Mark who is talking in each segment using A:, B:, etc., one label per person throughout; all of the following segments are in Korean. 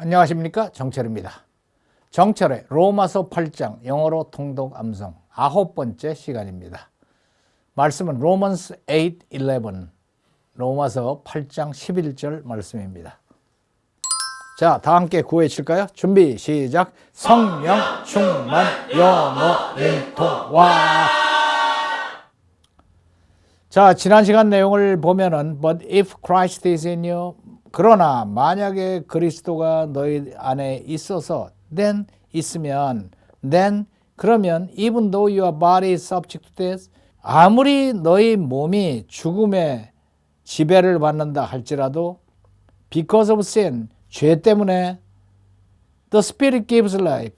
A: 안녕하십니까 정철입니다. 정철의 로마서 8장 영어로 통독 암송 아홉 번째 시간입니다. 말씀은 로먼스 8, 11 로마서 8장 11절 말씀입니다. 자, 다 함께 구해칠까요? 준비 시작. 성령 충만 영어 인통와 자, 지난 시간 내용을 보면은 but if Christ is in you 그러나 만약에 그리스도가 너희 안에 있어서 then 있으면 then 그러면 even though your body is subject to death 아무리 너희 몸이 죽음의 지배를 받는다 할지라도 because of sin 죄 때문에 the spirit gives life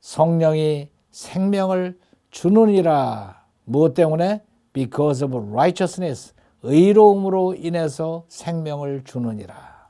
A: 성령이 생명을 주느니라 무엇 때문에 because of righteousness 의로움으로 인해서 생명을 주느니라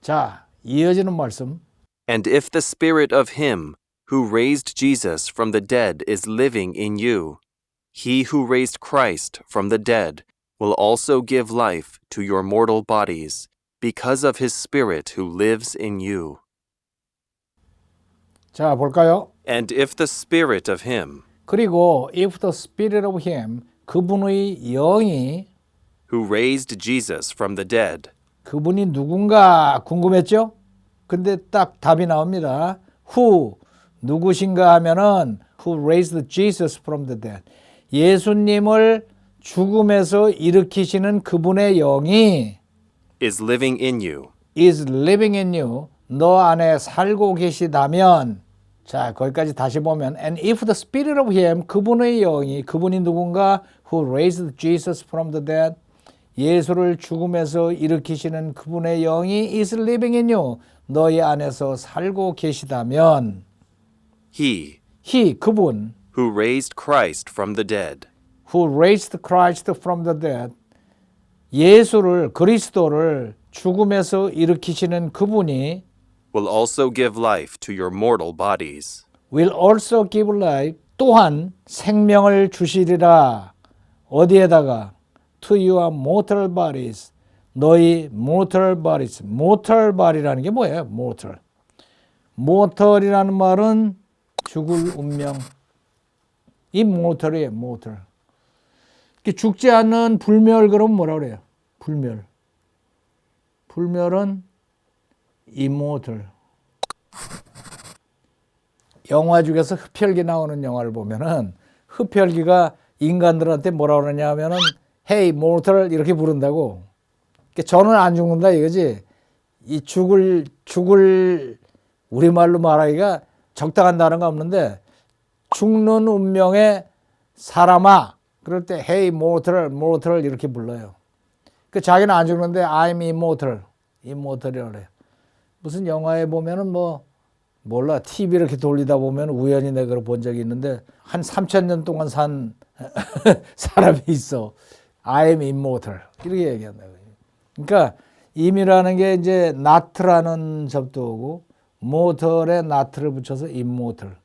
A: 자 이어지는 말씀
B: And if the spirit of him who raised Jesus from the dead is living in you, he who raised Christ from the dead will also give life to your mortal bodies because of his spirit who lives in you.
A: 자 볼까요?
B: And if the spirit of him
A: 그리고 if the spirit of him 그분의 영이
B: who raised Jesus from the dead
A: 그분이 누군가 궁금했죠? 근데 딱 답이 나옵니다. Who 누구신가 하면은 who raised Jesus from the dead. 예수님을 죽음에서 일으키시는 그분의 영이
B: is living in you,
A: is living in you. 너 안에 살고 계시다면 자, 거기까지 다시 보면 and if the spirit of him 그분의 영이 그분이 누군가 who raised Jesus from the dead 예수를 죽음에서 일으키시는 그분의 영이 is living in you. 너희 안에서 살고 계시다면
B: he
A: he 그분
B: who raised Christ from the dead
A: who raised Christ from the dead 예수를 그리스도를 죽음에서 일으키시는 그분이
B: will also give life to your mortal bodies.
A: will also give life 또한 생명을 주시리라 어디에다가 to your mortal bodies 너희 mortal bodies mortal body라는 게 뭐예요 mortal mortal이라는 말은 죽을 운명 immortal이에요 mortal 이렇게 죽지 않는 불멸 그럼 뭐라 그래요 불멸 불멸은 immortal 영화 중에서 흡혈귀 나오는 영화를 보면은 흡혈귀가 인간들한테 뭐라 그러냐 하면은 hey mortal 이렇게 부른다고. 그러니까 저는 안 죽는다 이거지. 이 죽을 죽을 우리말로 말하기가 적당한 단어가 없는데 죽는 운명의 사람아 그럴 때 hey mortal mortal 이렇게 불러요. 그 자기는 안 죽는데 I'm immortal immortal이라고 그래요. 무슨 영화에 보면은 뭐 몰라 TV 이렇게 돌리다 보면 우연히 내가 그걸 본 적이 있는데 한 3천 년 동안 산 사람이 있어. I am immortal 이렇게 얘기한다. 그러니까 임이라는 게 이제 not라는 접두어고 mortal에 not를 붙여서 immortal.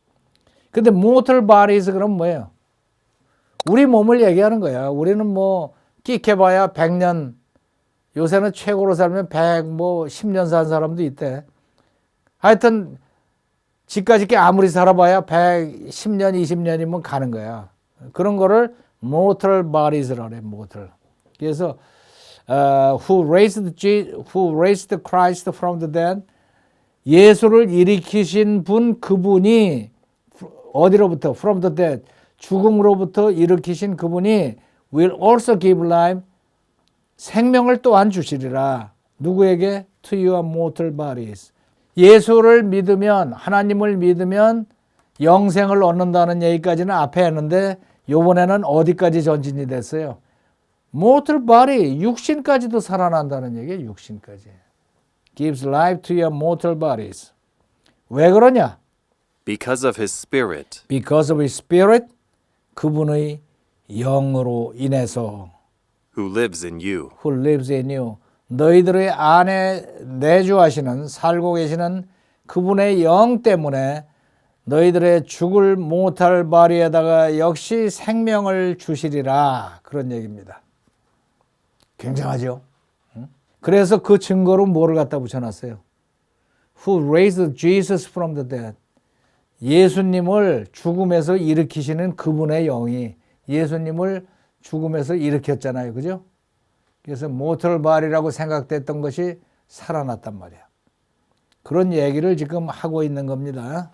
A: 근데 mortal bodies 그럼 뭐예요? 우리 몸을 얘기하는 거야. 우리는 뭐 끼켜봐야 100년 요새는 최고로 살면 100, 뭐 10년 산 사람도 있대. 하여튼 집까지 게 아무리 살아봐야 110년, 20년이면 가는 거야. 그런 거를 mortal bodies라고 그래, mortal. 그래서 어, who raised G, who raised Christ from the dead 예수를 일으키신 분 그분이 어디로부터 from the dead 죽음으로부터 일으키신 그분이 will also give life 생명을 또한 주시리라. 누구에게? To your mortal bodies. 예수를 믿으면 하나님을 믿으면 영생을 얻는다는 얘기까지는 앞에 했는데 요번에는 어디까지 전진이 됐어요? mortal body 육신까지도 살아난다는 얘기예요. 육신까지. gives life to your mortal bodies. 왜 그러냐?
B: Because of his spirit
A: because of his spirit 그분의 영으로 인해서
B: who lives in you.
A: who lives in you. 너희들의 안에 내주하시는 살고 계시는 그분의 영 때문에 너희들의 죽을 못할 바리에다가 역시 생명을 주시리라 그런 얘기입니다. 굉장하죠. 응? 그래서 그 증거로 뭐를 갖다 붙여놨어요? who raised Jesus from the dead. 예수님을 죽음에서 일으키시는 그분의 영이 예수님을 죽음에서 일으켰잖아요. 그죠? 그래서 모털 발이라고 생각됐던 것이 살아났단 말이야. 그런 얘기를 지금 하고 있는 겁니다.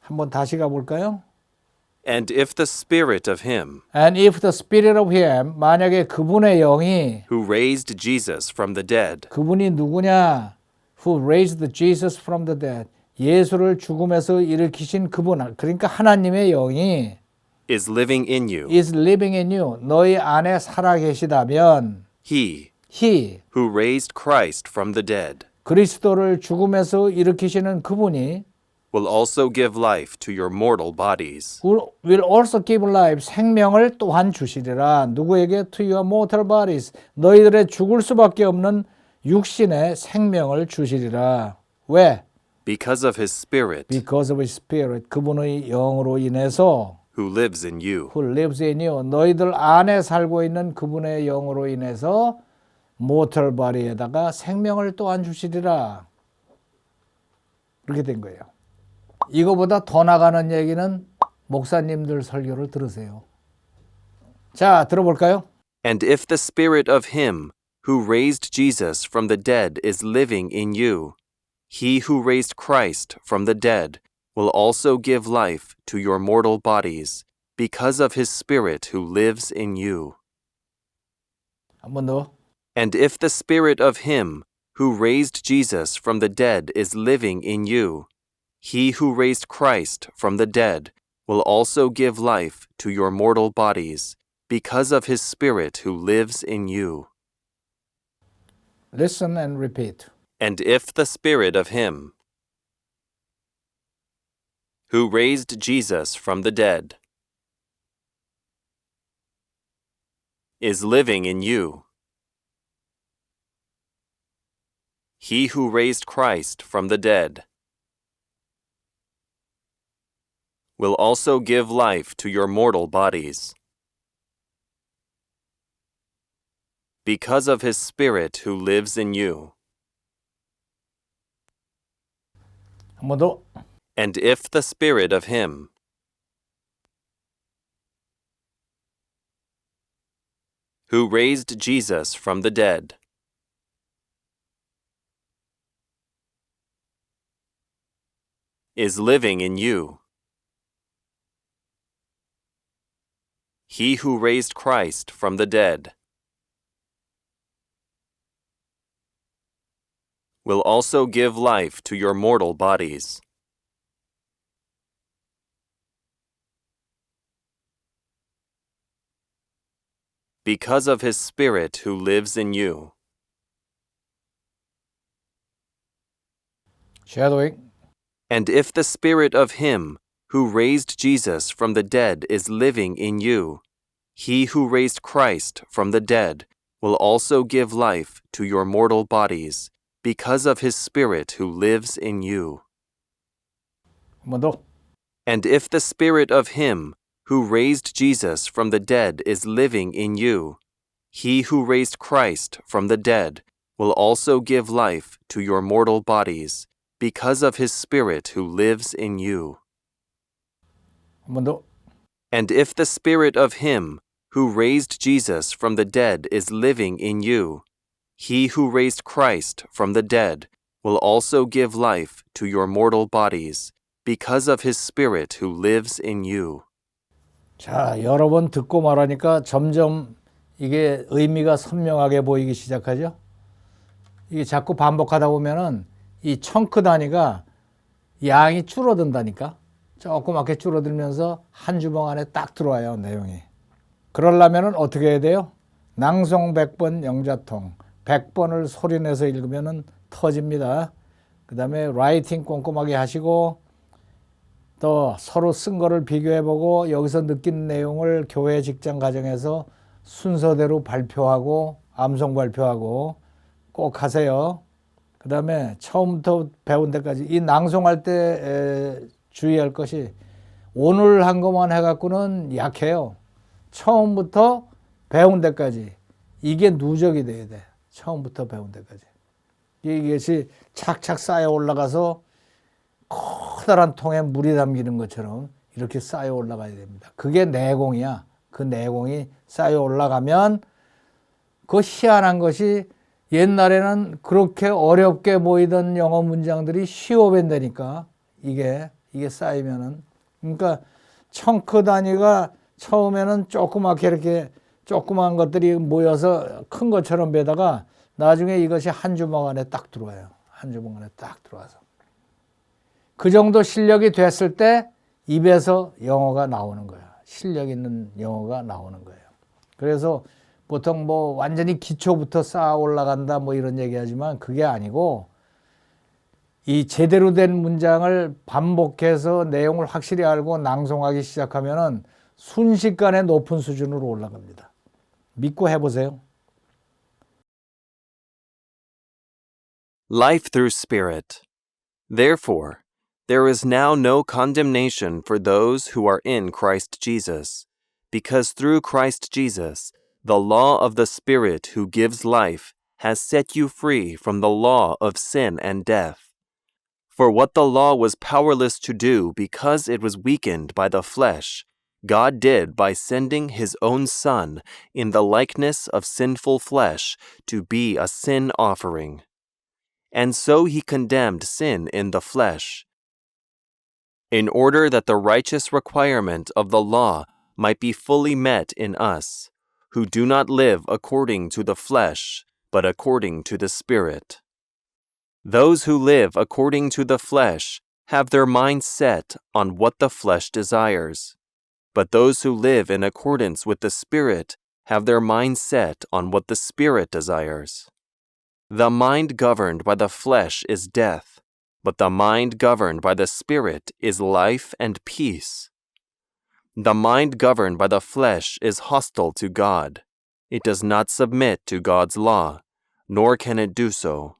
A: 한번 다시 가 볼까요?
B: And if the Spirit of Him
A: And if the spirit of him, 만약에 그분의 영이
B: who raised Jesus from the dead
A: 그분이 누구냐? Who raised Jesus from the dead. 예수를 죽음에서 일으키신 그분, 그러니까 하나님의 영이
B: is living in you,
A: is living in you. 너희 안에 살아 계시다면
B: He
A: He,
B: who raised Christ from the dead
A: 그리스도를 죽음에서 일으키시는 그분이
B: will also give life to your mortal bodies
A: will will also give life, 생명을 또한 주시리라. 누구에게? To your mortal bodies. 너희들의 죽을 수밖에 없는 육신의 생명을 주시리라. 왜?
B: because of His Spirit
A: Because of His Spirit. 그분의 영으로 인해서
B: Who lives in you.
A: who lives in you. 너희들 안에 살고 있는 그분의 영으로 인해서 mortal body에다가 생명을 또한 주시리라. 그렇게 된 거예요. 이거보다 더 나가는 얘기는 목사님들 설교를 들으세요. 자, 들어볼까요?
B: And if the Spirit of Him who raised Jesus from the dead is living in you, He who raised Christ from the dead will also give life to your mortal bodies because of his Spirit who lives in you. And if the Spirit of him who raised Jesus from the dead is living in you, he who raised Christ from the dead will also give life to your mortal bodies because of his Spirit who lives in you.
A: Listen and repeat.
B: And if the Spirit of him who raised Jesus from the dead is living in you, He who raised Christ from the dead will also give life to your mortal bodies. Because of His Spirit who lives in you and if the spirit of him. Who raised Jesus from the dead. Is living in you. He who raised Christ from the dead. Will also give life to your mortal bodies. because of his Spirit who lives in you. And if the Spirit of him who raised Jesus from the dead is living in you, he who raised Christ from the dead will also give life to your mortal bodies because of his Spirit who lives in you. And if the Spirit of him who raised Jesus from the dead is living in you. He who raised Christ from the dead will also give life to your mortal bodies because of his Spirit who lives in you. And if the Spirit of him who raised Jesus from the dead is living in you, he who raised Christ from the dead will also give life to your mortal bodies because of his Spirit who lives in you.
A: 자, 여러 번 듣고 말하니까 점점 이게 의미가 선명하게 보이기 시작하죠. 이게 자꾸 반복하다 보면은 이 청크 단위가 양이 줄어든다니까. 조그맣게 줄어들면서 한 주먹 안에 딱 들어와요, 내용이. 그러려면은 어떻게 해야 돼요? 낭송 100번 영자통. 100번을 소리내서 읽으면은 터집니다. 그 다음에 라이팅 꼼꼼하게 하시고 또 서로 쓴 거를 비교해보고 여기서 느낀 내용을 교회 직장 가정에서 순서대로 발표하고 암송 발표하고 꼭 하세요. 그 다음에 처음부터 배운 데까지 이 낭송할 때 에, 주의할 것이 오늘 한 것만 해갖고는 약해요. 처음부터 배운 데까지 이게 누적이 돼야 돼. 처음부터 배운 데까지. 이것이 착착 쌓여 올라가서 커다란 통에 물이 담기는 것처럼 이렇게 쌓여 올라가야 됩니다. 그게 내공이야. 그 내공이 쌓여 올라가면 그 희한한 것이 옛날에는 그렇게 어렵게 보이던 영어 문장들이 쉬워 된다니까 이게 이게 쌓이면은 그러니까 청크 단위가 처음에는 조그맣게 이렇게 조그만 것들이 모여서 큰 것처럼 배다가 나중에 이것이 한 주먹 안에 딱 들어와요. 한 주먹 안에 딱 들어와서 그 정도 실력이 됐을 때 입에서 영어가 나오는 거야. 실력 있는 영어가 나오는 거예요. 그래서 보통 뭐 완전히 기초부터 쌓아 올라간다 뭐 이런 얘기 하지만 그게 아니고 이 제대로 된 문장을 반복해서 내용을 확실히 알고 낭송하기 시작하면은 순식간에 높은 수준으로 올라갑니다. 믿고 해보세요.
B: Life through Spirit. Therefore, there is now no condemnation for those who are in Christ Jesus, because through Christ Jesus, the law of the Spirit who gives life has set you free from the law of sin and death. For what the law was powerless to do because it was weakened by the flesh, God did by sending his own Son in the likeness of sinful flesh to be a sin offering. And so he condemned sin in the flesh, in order that the righteous requirement of the law might be fully met in us, who do not live according to the flesh, but according to the Spirit. Those who live according to the flesh have their minds set on what the flesh desires, but those who live in accordance with the Spirit have their minds set on what the Spirit desires. The mind governed by the flesh is death, but the mind governed by the Spirit is life and peace. The mind governed by the flesh is hostile to God. It does not submit to God's law, nor can it do so.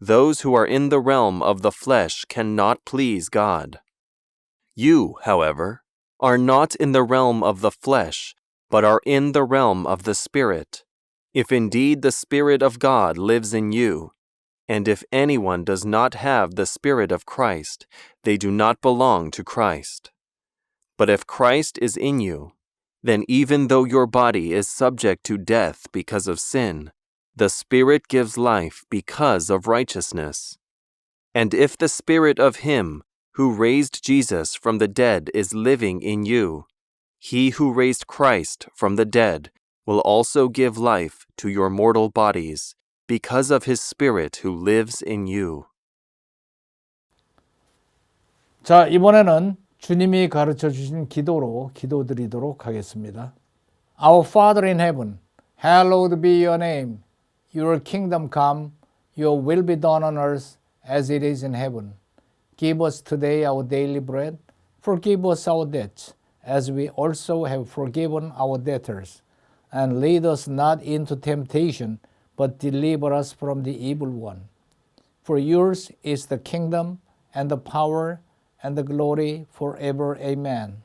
B: Those who are in the realm of the flesh cannot please God. You, however, are not in the realm of the flesh, but are in the realm of the Spirit if indeed the Spirit of God lives in you. And if anyone does not have the Spirit of Christ, they do not belong to Christ. But if Christ is in you, then even though your body is subject to death because of sin, the Spirit gives life because of righteousness. And if the Spirit of Him who raised Jesus from the dead is living in you, He who raised Christ from the dead will also give life to your mortal bodies because of his Spirit who lives in you.
A: 자, 이번에는 주님이 가르쳐 주신 기도로 기도드리도록 하겠습니다. Our Father in heaven, hallowed be your name. Your kingdom come, your will be done on earth as it is in heaven. Give us today our daily bread. Forgive us our debts, as we also have forgiven our debtors. And lead us not into temptation, but deliver us from the evil one. For yours is the kingdom and the power and the glory forever. Amen.